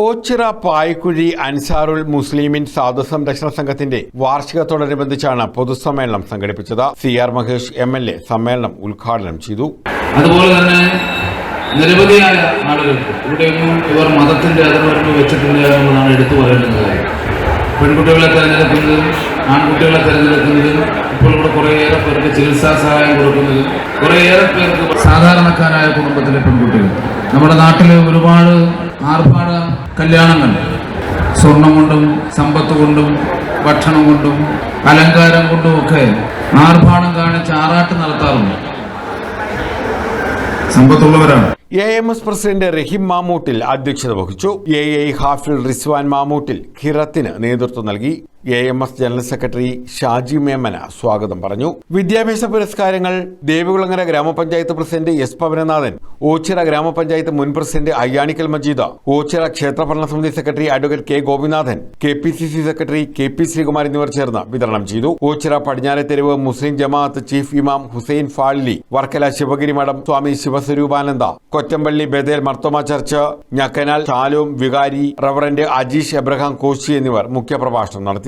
ഓച്ചിറ പായ്ക്കുഴി അൻസാറുൽ മുസ്ലിമിൻ സാധു സംരക്ഷണ സംഘത്തിന്റെ വാർഷികത്തോടനുബന്ധിച്ചാണ് പൊതുസമ്മേളനം സംഘടിപ്പിച്ചത്. C R Mahesh M L A സമ്മേളനം ഉദ്ഘാടനം ചെയ്തു. അതുപോലെ തന്നെ നിരവധിയായ ആളുകൾക്ക് ഇവിടെയൊന്നും ഇവർ മതത്തിന്റെ അതിർവരമ്പ് വെച്ചിട്ടില്ല എടുത്തു പറയേണ്ടത് പെൺകുട്ടികളെ തെരഞ്ഞെടുക്കുന്നതും ആൺകുട്ടികളെ തെരഞ്ഞെടുക്കുന്നതും ഇപ്പോൾ ഇവിടെ കുറേയേറെ പേർക്ക് ചികിത്സാ സഹായം കൊടുക്കുന്നതും കുറേയേറെ പേർക്ക് സാധാരണക്കാരായ കുടുംബത്തിലെ പെൺകുട്ടികൾ. നമ്മുടെ ഒരുപാട് ആർഭാട കല്യാണങ്ങൾ സ്വർണം കൊണ്ടും സമ്പത്ത് കൊണ്ടും ഭക്ഷണം കൊണ്ടും അലങ്കാരം കൊണ്ടും ഒക്കെ ആർഭാടം കാണിച്ച് ആറാട്ട് നടത്താറുണ്ട്. സമ്പത്തുള്ളവരാണ്. A M S president Raheem Mamoottil അധ്യക്ഷത വഹിച്ചു. എ ഐ ഹാഫിൽ റിസ്വാൻ മാമൂട്ടിൽ ഖിറത്തിന് നേതൃത്വം നൽകി. A M S general secretary Shaji Memana സ്വാഗതം പറഞ്ഞു. വിദ്യാഭ്യാസ പുരസ്കാരങ്ങൾ ദേവികുളങ്ങര ഗ്രാമപഞ്ചായത്ത് പ്രസിഡന്റ് എസ് പവനനാഥൻ ഓച്ചിറ ഗ്രാമപഞ്ചായത്ത് മുൻ പ്രസിഡന്റ് അയ്യാണിക്കൽ മജീദ ഓച്ചിറ ക്ഷേത്ര ഭരണ സമിതി secretary advocate K Gopinathan K P C C secretary K P Sreekumar എന്നിവർ ചേർന്ന് വിതരണം ചെയ്തു. ഓച്ചിറ പടിഞ്ഞാറെ തെരുവ് മുസ്ലിം ജമാഅത്ത് ചീഫ് ഇമാം ഹുസൈൻ ഫാളിലി വർക്കല ശിവഗിരി മഠം സ്വാമി ശിവസ്വരൂപാനന്ദ കൊറ്റമ്പള്ളി ബദേൽ മർത്തോമ ചർച്ച് ഞക്കനാൽ ചാലൂം വികാരി റവറന്റ് അജീഷ് എബ്രഹാം കോശി എന്നിവർ മുഖ്യപ്രഭാഷണം നടത്തി.